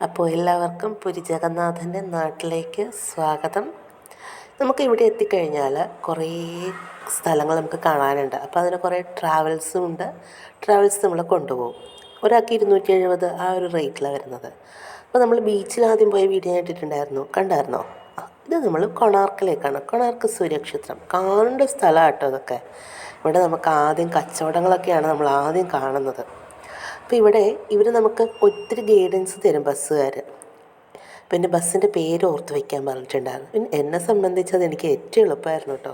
അപ്പോൾ എല്ലാവർക്കും പുരി ജഗന്നാഥന്റെ നാട്ടിലേക്ക് സ്വാഗതം. നമുക്ക് ഇവിടെ എത്തിക്കഴിഞ്ഞാൽ കുറേ സ്ഥലങ്ങൾ നമുക്ക് കാണാനുണ്ട്. അപ്പോൾ അതിന് കുറേ ട്രാവൽസും ഉണ്ട്. ട്രാവൽസ് നമ്മളെ കൊണ്ടുപോകും. ഒരാൾക്ക് ഇരുന്നൂറ്റി എഴുപത് ആ ഒരു റേറ്റിലാണ് വരുന്നത്. അപ്പോൾ നമ്മൾ ബീച്ചിൽ ആദ്യം പോയ വീഡിയോ ഇട്ടിട്ടുണ്ടായിരുന്നു കണ്ടായിരുന്നോ? ഇത് നമ്മൾ കൊണാർക്കിലേക്കാണ്. കൊണാർക്ക് സൂര്യക്ഷേത്രം. കാണേണ്ട സ്ഥലമാണ് കേട്ടോ ഇതൊക്കെ. ഇവിടെ നമുക്ക് ആദ്യം കച്ചവടങ്ങളൊക്കെയാണ് നമ്മൾ ആദ്യം കാണുന്നത്. അപ്പോൾ ഇവിടെ ഇവർ നമുക്ക് ഒത്തിരി ഗൈഡൻസ് തരും ബസ്സുകാർ പിന്നെ ബസ്സിന്റെ പേര് ഓർത്ത് വയ്ക്കാൻ പറഞ്ഞിട്ടുണ്ടായിരുന്നു. പിന്നെ എന്നെ സംബന്ധിച്ച് അത് എനിക്ക് ഏറ്റവും എളുപ്പമായിരുന്നു കേട്ടോ.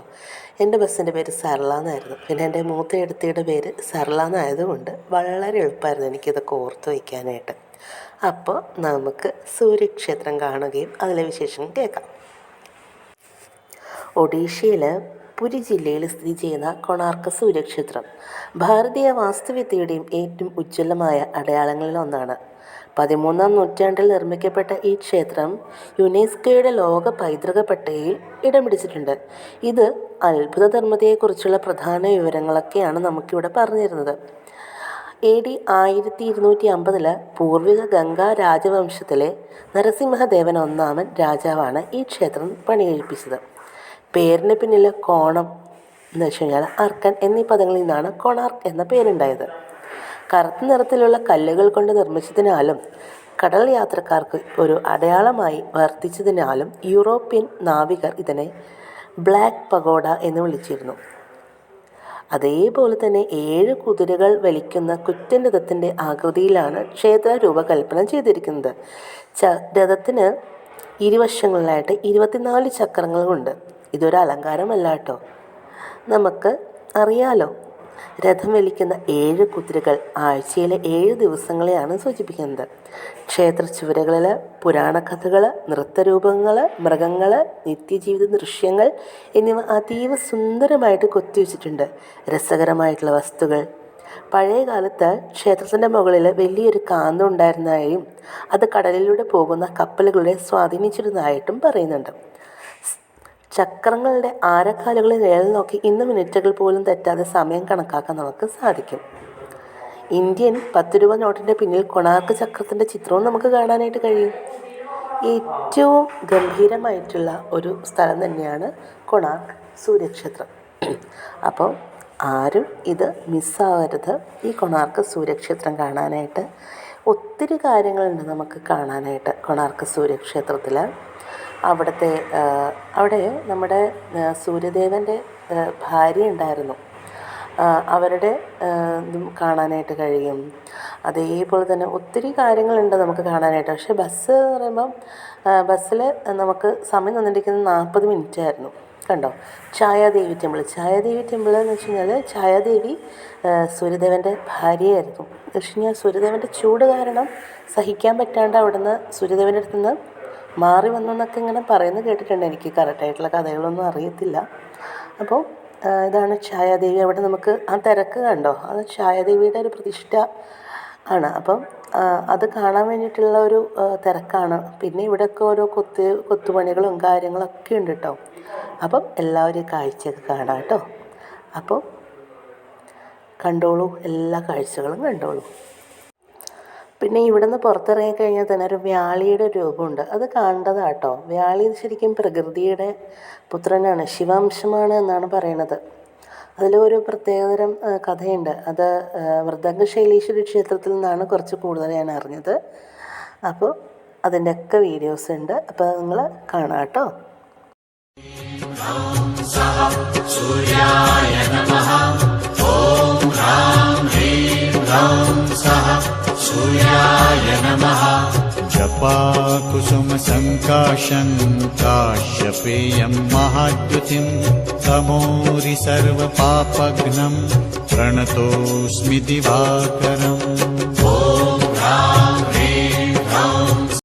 എന്റെ ബസ്സിന്റെ പേര് സർള എന്നായിരുന്നു പിന്നെ എന്റെ മൂത്ത എടുത്തിയുടെ പേര് സർള എന്നായതുകൊണ്ട് വളരെ എളുപ്പമായിരുന്നു എനിക്കിതൊക്കെ ഓർത്ത് വയ്ക്കാനായിട്ട് അപ്പോൾ നമുക്ക് സൂര്യക്ഷേത്രം കാണുകയും അതിലെ വിശേഷം കേൾക്കാം. ഒഡീഷയിൽ പുരി ജില്ലയിൽ സ്ഥിതി ചെയ്യുന്ന കൊണാർക്ക സൂര്യക്ഷേത്രം ഭാരതീയ വാസ്തുവിദ്യയുടെയും ഏറ്റവും ഉജ്ജ്വലമായ അടയാളങ്ങളിൽ ഒന്നാണ്. പതിമൂന്നാം നൂറ്റാണ്ടിൽ നിർമ്മിക്കപ്പെട്ട ഈ ക്ഷേത്രം യുനെസ്കോയുടെ ലോക പൈതൃക പട്ടികയിൽ ഇടം പിടിച്ചിട്ടുണ്ട് ഇത് അത്ഭുത ധർമ്മതയെക്കുറിച്ചുള്ള പ്രധാന വിവരങ്ങളൊക്കെയാണ് നമുക്കിവിടെ പറഞ്ഞിരുന്നത്. എ ഡി ആയിരത്തി ഇരുന്നൂറ്റി അമ്പതിൽ പൂർവിക ഗംഗാ രാജവംശത്തിലെ നരസിംഹദേവൻ ഒന്നാമൻ രാജാവാണ് ഈ ക്ഷേത്രം പണികഴിപ്പിച്ചത്. പേരിന് പിന്നിൽ കോണം എന്ന് വെച്ച് കഴിഞ്ഞാൽ അർക്കൻ എന്നീ പദങ്ങളിൽ നിന്നാണ് കൊണാർക്ക് എന്ന പേരുണ്ടായത്. കറുത്ത നിറത്തിലുള്ള കല്ലുകൾ കൊണ്ട് നിർമ്മിച്ചതിനാലും കടൽ യാത്രക്കാർക്ക് ഒരു അടയാളമായി വർത്തിച്ചതിനാലും യൂറോപ്യൻ നാവികർ ഇതിനെ ബ്ലാക്ക് പഗോഡ എന്ന് വിളിച്ചിരുന്നു. അതേപോലെ തന്നെ ഏഴ് കുതിരകൾ വലിക്കുന്ന കുറ്റൻ രഥത്തിന്റെ ആകൃതിയിലാണ് ക്ഷേത്ര രൂപകൽപ്പന ചെയ്തിരിക്കുന്നത്. ച രഥത്തിന് ഇരുവശങ്ങളിലായിട്ട് ഇരുപത്തിനാല് ചക്രങ്ങളുമുണ്ട് ഇതൊരു അലങ്കാരമല്ല കേട്ടോ. നമുക്ക് അറിയാലോ രഥം വലിക്കുന്ന ഏഴ് കുതിരകൾ ആഴ്ചയിലെ ഏഴ് ദിവസങ്ങളെയാണ് സൂചിപ്പിക്കുന്നത്. ക്ഷേത്ര ചുവരുകളിൽ പുരാണകഥകൾ നൃത്തരൂപങ്ങൾ മൃഗങ്ങൾ നിത്യജീവിത ദൃശ്യങ്ങൾ എന്നിവ അതീവ സുന്ദരമായിട്ട് കൊത്തിവെച്ചിട്ടുണ്ട്. രസകരമായിട്ടുള്ള വസ്തുക്കൾ. പഴയ കാലത്ത് ക്ഷേത്രത്തിന്റെ മുകളിൽ വലിയൊരു കാന്തം ഉണ്ടായിരുന്നതായും അത് കടലിലൂടെ പോകുന്ന കപ്പലുകളെ സ്വാധീനിച്ചിരുന്നതായിട്ടും പറയുന്നുണ്ട്. ചക്രങ്ങളുടെ ആരക്കാലുകളിൽ നിഴൽ നോക്കി ഇന്ന് മിനിറ്റുകൾ പോലും തെറ്റാതെ സമയം കണക്കാക്കാൻ നമുക്ക് സാധിക്കും. ഇന്ത്യൻ പത്ത് രൂപ നോട്ടിന്റെ പിന്നിൽ കൊണാർക്ക് ചക്രത്തിന്റെ ചിത്രവും നമുക്ക് കാണാനായിട്ട് കഴിയും. ഏറ്റവും ഗംഭീരമായിട്ടുള്ള ഒരു സ്ഥലം തന്നെയാണ് കൊണാർക്ക് സൂര്യക്ഷേത്രം. അപ്പോൾ ആരും ഇത് മിസ്സാവരുത് ഈ കൊണാർക്ക് സൂര്യക്ഷേത്രം കാണാനായിട്ട്. ഒത്തിരി കാര്യങ്ങളുണ്ട് നമുക്ക് കാണാനായിട്ട് കൊണാർക്ക് സൂര്യക്ഷേത്രത്തിൽ അവിടുത്തെ അവിടെ നമ്മുടെ സൂര്യദേവന്റെ ഭാര്യ ഉണ്ടായിരുന്നു. അവരുടെ ഇതും കാണാനായിട്ട് കഴിയും. അതേപോലെ തന്നെ ഒത്തിരി കാര്യങ്ങളുണ്ട് നമുക്ക് കാണാനായിട്ട്. പക്ഷേ ബസ് എന്ന് പറയുമ്പം ബസ്സിൽ നമുക്ക് സമയം തന്നിരിക്കുന്നത് നാൽപ്പത് മിനിറ്റ് ആയിരുന്നു. കണ്ടോ? ഛായാദേവി ടെമ്പിൾ ഛായാദേവി ടെമ്പിൾ എന്ന് വെച്ച് കഴിഞ്ഞാൽ ഛായാദേവി സൂര്യദേവന്റെ ഭാര്യയായിരുന്നു. പക്ഷേ ഞാൻ സൂര്യദേവന്റെ ചൂട് കാരണം സഹിക്കാൻ പറ്റാണ്ട് അവിടുന്ന് സൂര്യദേവന്റെ അടുത്ത് നിന്ന് മാറി വന്നു എന്നൊക്കെ ഇങ്ങനെ പറയുന്നത് കേട്ടിട്ടുണ്ട്. എനിക്ക് കറക്റ്റായിട്ടുള്ള കഥകളൊന്നും അറിയത്തില്ല. അപ്പോൾ ഇതാണ് ഛായാദേവി. അവിടെ നമുക്ക് ആ തിരക്ക് കണ്ടോ? അത് ഛായാദേവിയുടെ ഒരു പ്രതിഷ്ഠ ആണ്. അപ്പം അത് കാണാൻ വേണ്ടിയിട്ടുള്ള ഒരു തിരക്കാണ്. പിന്നെ ഇവിടെയൊക്കെ ഓരോ കൊത്ത് കൊത്തുപണികളും കാര്യങ്ങളൊക്കെ ഉണ്ട് കേട്ടോ. അപ്പം എല്ലാവരും കാഴ്ചയൊക്കെ കാണാം കേട്ടോ. അപ്പോൾ കണ്ടോളൂ. എല്ലാ കാഴ്ചകളും കണ്ടോളൂ. പിന്നെ ഇവിടുന്ന് പുറത്തിറങ്ങി കഴിഞ്ഞാൽ തന്നെ ഒരു വ്യാളിയുടെ രൂപമുണ്ട്. അത് കാണേണ്ടതാട്ടോ വ്യാളി ശരിക്കും പ്രകൃതിയുടെ പുത്രനാണ് ശിവാംശമാണ് എന്നാണ് പറയണത് അതിലൊരു പ്രത്യേകതരം കഥയുണ്ട്. അത് മൃദംഗ ശൈലീശ്വരി ക്ഷേത്രത്തിൽ നിന്നാണ് കുറച്ച് കൂടുതൽ ഞാൻ അറിഞ്ഞത്. അപ്പോൾ അതിന്റെയൊക്കെ വീഡിയോസ് ഉണ്ട്. അപ്പോൾ നിങ്ങൾ കാണാം കേട്ടോ. पातुसुमसङ्काशङ्काश्यप्रियं महाद्भुतिं तमोरि सर्वपापग्नम् प्रणतोऽस्मितिभाकरम्